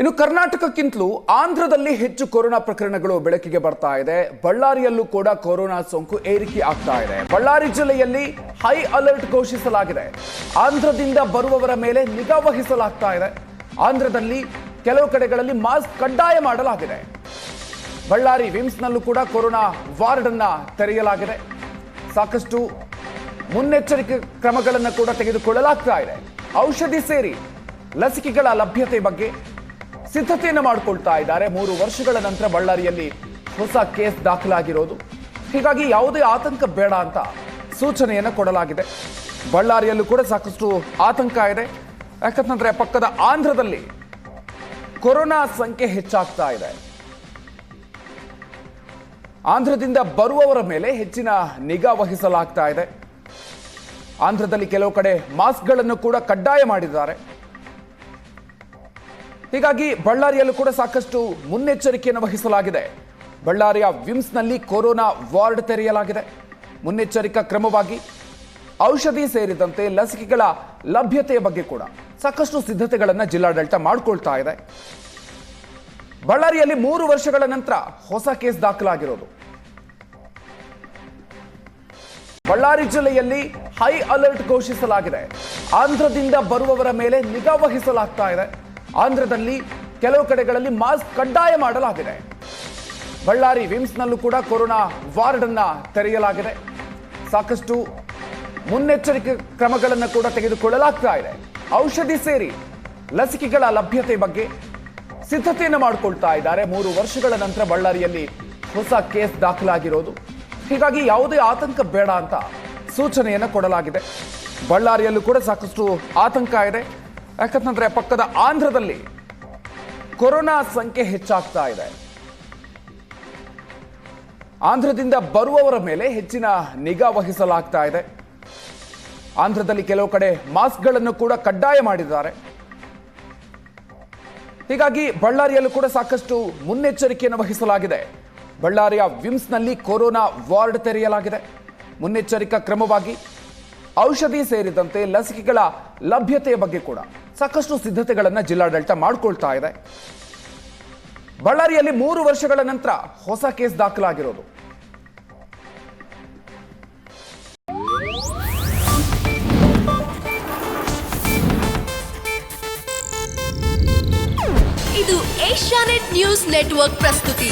ಇನ್ನು ಕರ್ನಾಟಕಕ್ಕಿಂತಲೂ ಆಂಧ್ರದಲ್ಲಿ ಹೆಚ್ಚು ಕೊರೋನಾ ಪ್ರಕರಣಗಳು ಬೆಳಕಿಗೆ ಬರ್ತಾ ಇದೆ. ಬಳ್ಳಾರಿಯಲ್ಲೂ ಕೂಡ ಕೊರೋನಾ ಸೋಂಕು ಏರಿಕೆ ಆಗ್ತಾ ಇದೆ. ಬಳ್ಳಾರಿ ಜಿಲ್ಲೆಯಲ್ಲಿ ಹೈ ಅಲರ್ಟ್ ಘೋಷಿಸಲಾಗಿದೆ. ಆಂಧ್ರದಿಂದ ಬರುವವರ ಮೇಲೆ ನಿಗಾ ವಹಿಸಲಾಗ್ತಾ ಇದೆ. ಆಂಧ್ರದಲ್ಲಿ ಕೆಲವು ಕಡೆಗಳಲ್ಲಿ ಮಾಸ್ಕ್ ಕಡ್ಡಾಯ ಮಾಡಲಾಗಿದೆ. ಬಳ್ಳಾರಿ ವಿಮ್ಸ್ನಲ್ಲೂ ಕೂಡ ಕೊರೋನಾ ವಾರ್ಡ್ ಅನ್ನ ತೆರೆಯಲಾಗಿದೆ. ಸಾಕಷ್ಟು ಮುನ್ನೆಚ್ಚರಿಕೆ ಕ್ರಮಗಳನ್ನು ಕೂಡ ತೆಗೆದುಕೊಳ್ಳಲಾಗ್ತಾ ಇದೆ. ಔಷಧಿ ಸೇರಿ ಲಸಿಕೆಗಳ ಲಭ್ಯತೆ ಬಗ್ಗೆ ಸಿದ್ಧತೆಯನ್ನು ಮಾಡಿಕೊಳ್ತಾ ಇದ್ದಾರೆ. ಮೂರು ವರ್ಷಗಳ ನಂತರ ಬಳ್ಳಾರಿಯಲ್ಲಿ ಹೊಸ ಕೇಸ್ ದಾಖಲಾಗಿರೋದು. ಹೀಗಾಗಿ ಯಾವುದೇ ಆತಂಕ ಬೇಡ ಅಂತ ಸೂಚನೆಯನ್ನು ಕೊಡಲಾಗಿದೆ. ಬಳ್ಳಾರಿಯಲ್ಲೂ ಕೂಡ ಸಾಕಷ್ಟು ಆತಂಕ ಇದೆ. ಯಾಕಂತಂದ್ರೆ ಪಕ್ಕದ ಆಂಧ್ರದಲ್ಲಿ ಕೊರೋನಾ ಸಂಖ್ಯೆ ಹೆಚ್ಚಾಗ್ತಾ ಇದೆ. ಆಂಧ್ರದಿಂದ ಬರುವವರ ಮೇಲೆ ಹೆಚ್ಚಿನ ನಿಗಾ ವಹಿಸಲಾಗ್ತಾ ಇದೆ. ಆಂಧ್ರದಲ್ಲಿ ಕೆಲವು ಕಡೆ ಮಾಸ್ಕ್ಗಳನ್ನು ಕೂಡ ಕಡ್ಡಾಯ ಮಾಡಿದ್ದಾರೆ. ಹೀಗಾಗಿ ಬಳ್ಳಾರಿಯಲ್ಲೂ ಕೂಡ ಸಾಕಷ್ಟು ಮುನ್ನೆಚ್ಚರಿಕೆಯನ್ನು ವಹಿಸಲಾಗಿದೆ. ಬಳ್ಳಾರಿಯ ವಿಮ್ಸ್ನಲ್ಲಿ ಕೊರೋನಾ ವಾರ್ಡ್ ತೆರೆಯಲಾಗಿದೆ. ಮುನ್ನೆಚ್ಚರಿಕಾ ಕ್ರಮವಾಗಿ ಔಷಧಿ ಸೇರಿದಂತೆ ಲಸಿಕೆಗಳ ಲಭ್ಯತೆಯ ಬಗ್ಗೆ ಕೂಡ ಸಾಕಷ್ಟು ಸಿದ್ಧತೆಗಳನ್ನು ಜಿಲ್ಲಾಡಳಿತ ಮಾಡಿಕೊಳ್ತಾ ಇದೆ. ಬಳ್ಳಾರಿಯಲ್ಲಿ ಮೂರು ವರ್ಷಗಳ ನಂತರ ಹೊಸ ಕೇಸ್ ದಾಖಲಾಗಿರೋದು. ಬಳ್ಳಾರಿ ಜಿಲ್ಲೆಯಲ್ಲಿ ಹೈ ಅಲರ್ಟ್ ಘೋಷಿಸಲಾಗಿದೆ. ಆಂಧ್ರದಿಂದ ಬರುವವರ ಮೇಲೆ ನಿಗಾ ವಹಿಸಲಾಗ್ತಾ ಇದೆ. ಆಂಧ್ರದಲ್ಲಿ ಕೆಲವು ಕಡೆಗಳಲ್ಲಿ ಮಾಸ್ಕ್ ಕಡ್ಡಾಯ ಮಾಡಲಾಗಿದೆ. ಬಳ್ಳಾರಿ ವಿಮ್ಸ್ನಲ್ಲೂ ಕೂಡ ಕೊರೋನಾ ವಾರ್ಡ್ ಅನ್ನ ತೆರೆಯಲಾಗಿದೆ. ಸಾಕಷ್ಟು ಮುನ್ನೆಚ್ಚರಿಕೆ ಕ್ರಮಗಳನ್ನು ಕೂಡ ತೆಗೆದುಕೊಳ್ಳಲಾಗ್ತಾ ಇದೆ. ಔಷಧಿ ಸೇರಿ ಲಸಿಕೆಗಳ ಲಭ್ಯತೆ ಬಗ್ಗೆ ಸಿದ್ಧತೆಯನ್ನು ಮಾಡಿಕೊಳ್ತಾ ಇದ್ದಾರೆ. ಮೂರು ವರ್ಷಗಳ ನಂತರ ಬಳ್ಳಾರಿಯಲ್ಲಿ ಹೊಸ ಕೇಸ್ ದಾಖಲಾಗಿರೋದು. ಹೀಗಾಗಿ ಯಾವುದೇ ಆತಂಕ ಬೇಡ ಅಂತ ಸೂಚನೆಯನ್ನು ಕೊಡಲಾಗಿದೆ. ಬಳ್ಳಾರಿಯಲ್ಲೂ ಕೂಡ ಸಾಕಷ್ಟು ಆತಂಕ ಇದೆ. ಯಾಕಂತಂದ್ರೆ ಪಕ್ಕದ ಆಂಧ್ರದಲ್ಲಿ ಕೊರೋನಾ ಸಂಖ್ಯೆ ಹೆಚ್ಚಾಗ್ತಾ ಇದೆ. ಆಂಧ್ರದಿಂದ ಬರುವವರ ಮೇಲೆ ಹೆಚ್ಚಿನ ನಿಗಾ ವಹಿಸಲಾಗ್ತಾ ಇದೆ. ಆಂಧ್ರದಲ್ಲಿ ಕೆಲವು ಕಡೆ ಮಾಸ್ಕ್ಗಳನ್ನು ಕೂಡ ಕಡ್ಡಾಯ ಮಾಡಿದ್ದಾರೆ. ಹೀಗಾಗಿ ಬಳ್ಳಾರಿಯಲ್ಲೂ ಕೂಡ ಸಾಕಷ್ಟು ಮುನ್ನೆಚ್ಚರಿಕೆಯನ್ನು ವಹಿಸಲಾಗಿದೆ. ಬಳ್ಳಾರಿಯ ವಿಮ್ಸ್ನಲ್ಲಿ ಕೊರೋನಾ ವಾರ್ಡ್ ತೆರೆಯಲಾಗಿದೆ. ಮುನ್ನೆಚ್ಚರಿಕಾ ಕ್ರಮವಾಗಿ ಔಷಧಿ ಸೇರಿದಂತೆ ಲಸಿಕೆಗಳ ಲಭ್ಯತೆಯ ಬಗ್ಗೆ ಕೂಡ ಸಾಕಷ್ಟು ಸಿದ್ಧತೆಗಳನ್ನು ಜಿಲ್ಲಾಡಳಿತ ಮಾಡಿಕೊಳ್ತಾ ಇದೆ. ಬಳ್ಳಾರಿಯಲ್ಲಿ ಮೂರು ವರ್ಷಗಳ ನಂತರ ಹೊಸ ಕೇಸ್ ದಾಖಲಾಗಿರೋದು. ಇದು ಏಷ್ಯಾನೆಟ್ ನ್ಯೂಸ್ ನೆಟ್ವರ್ಕ್ ಪ್ರಸ್ತುತಿ.